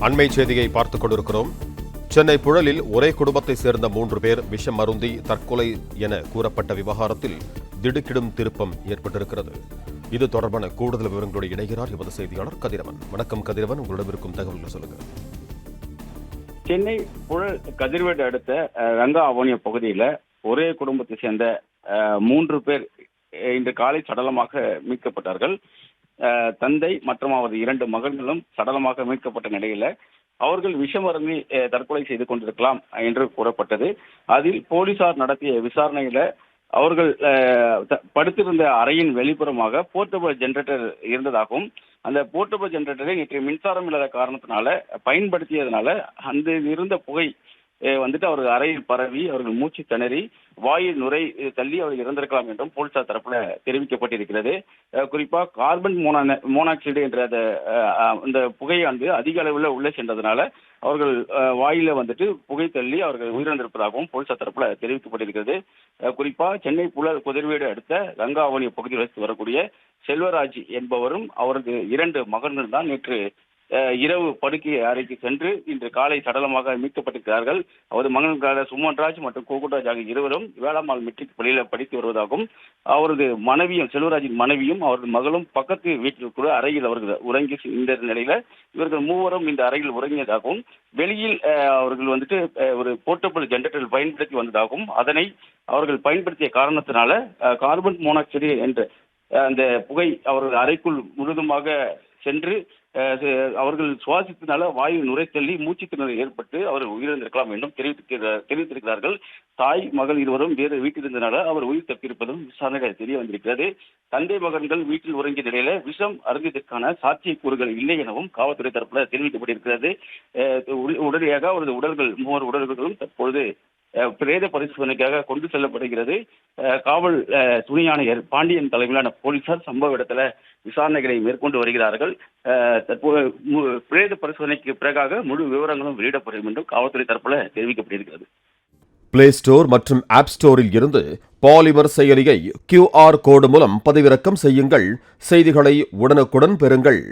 அண்மை செய்தியை பார்த்துக் கொண்டிருக்கிறோம். சென்னை புழலில் ஒரே குடும்பத்தை சேர்ந்த மூன்று பேர் விஷம் அருந்தி தற்கொலை என கூறப்பட்ட விவகாரத்தில் திடுக்கிடும் திருப்பம் ஏற்பட்டிருக்கிறது. இது தொடர்பான கூடுதல் விவரங்களோடு இணைகிறார் எமது செய்தியாளர் கதிரவன். வணக்கம் கதிரவன். உங்களிடம் இருக்கும் தகவல்கள் சொல்லுங்க சென்னை புழல் கதிர்வேடு அடுத்த ரங்கா அவனிய பகுதியில ஒரே குடும்பத்தை சேர்ந்த அஹ், மூன்று பேர் இன்று காலை சடலமாக மீட்கப்பட்டார்கள். தந்தை மற்றும் அவரது இரண்டு மகன்களும் சடலமாக மீட்கப்பட்ட நிலையில அவர்கள் விஷமருந்தி தற்கொலை செய்து கொண்டிருக்கலாம் என்று கூறப்பட்டது. அதில் போலீசார் நடத்திய விசாரணையில அவர்கள் படுத்திருந்த அறையின் வெளிப்புறமாக போர்ட்டபிள் ஜெனரேட்டர் இருந்ததாகவும் அந்த போர்ட்டபிள் ஜெனரேட்டரை நேற்று மின்சாரம் இல்லாத காரணத்தினால பயன்படுத்தியதுனால அந்த இருந்த புகை வந்துட்டு அவர்கள் அறையில் பரவி அவர்கள் மூச்சு திணறி வாயில் நுரை தள்ளி அவர்கள் இறந்திருக்கலாம் என்றும் போலீசார் தரப்புல தெரிவிக்கப்பட்டிருக்கிறது. குறிப்பா கார்பன் மோனா மோனாக்சைடு என்ற அந்த அஹ், இந்த புகையானது அதிக அளவில் உள்ளே சென்றதுனால அவர்கள் வாயில வந்துட்டு புகை தள்ளி அவர்கள் உயிரிழந்திருப்பதாகவும் போலீசார் தரப்புல தெரிவிக்கப்பட்டிருக்கிறது. குறிப்பா சென்னை புலர் குதிர்வேடு அடுத்த கங்காவணி பகுதியில் வசித்து வரக்கூடிய செல்வராஜ் என்பவரும் அவரது இரண்டு மகன்கள் தான் நேற்று இரவு படுக்கை அறைக்கு சென்று இன்று காலை சடலமாக மீட்கப்பட்டிருக்கிறார்கள். அவரது மகன்களான சுமன்ராஜ் மற்றும் கோகுல்ராஜ் ஆகிய இருவரும் வேளாமால் மெட்ரிக் பள்ளியில படித்து வருவதாகவும் அவரது மனைவியும் செல்வராஜின் மனைவியும் அவரது மகளும் பக்கத்து வீட்டில் கூட அறையில் அவர்கள் உறங்கி இந்த நிலையில இவர்கள் மூவரும் இந்த அறையில் உறங்கியதாகவும் வெளியில் அவர்கள் வந்துட்டு ஒரு போர்ட்டபிள் ஜென்ரேட்டர் பயன்படுத்தி வந்ததாகவும் அதனை அவர்கள் பயன்படுத்திய காரணத்தினால கார்பன் மோனாக்சைடு என்ற அந்த புகை அவர்கள் அறைக்குள் முழுதுமாக சென்று அவர்கள் சுவாசித்தனால வாயு நுரைத்தள்ளி மூச்சு திணறல் ஏற்பட்டு அவர் உயிரிழந்திருக்கலாம் என்றும் தெரிவித்திருக்கிறார் தெரிவித்திருக்கிறார்கள். தாய் மகள் இருவரும் வேறு வீட்டில் இருந்தனால அவர் உயிர் தப்பியிருப்பதும் விசாரணைகள் தெரிய வந்திருக்கிறது. தந்தை மகன்கள் வீட்டில் உறங்கிய நிலையில விஷம் அருந்தியதற்கான சாத்தியக்கூறுகள் இல்லை எனவும் காவல்துறை தரப்புல தெரிவிக்கப்பட்டிருக்கிறது. உடனடியாக அவரது உடல்கள் மூவர் உடல்களும் தற்பொழுது பிரேத பரிசோதனைக்காக கொண்டு செல்லப்படுகிறது. காவல் துணையாணையர் துணை ஆணையர் பாண்டியன் தலைமையிலான போலீசார் சம்பவ இடத்துல விசாரணைகளை மேற்கொண்டு வருகிறார்கள். தற்போது மு- பிரேத பரிசோதனைக்கு பிறகாக முழு விவரங்களும் வெளியிடப்படும் என்றும் காவல்துறை தரப்புல தெரிவிக்கப்பட்டிருக்கிறது. பிளே ஸ்டோர் மற்றும் ஆப் ஸ்டோரில் இருந்து பாலிமர் செயலியை கியூஆர் கோடு மூலம் பதிவிறக்கம் செய்யுங்கள். செய்திகளை உடனுக்குடன் பெறுங்கள்.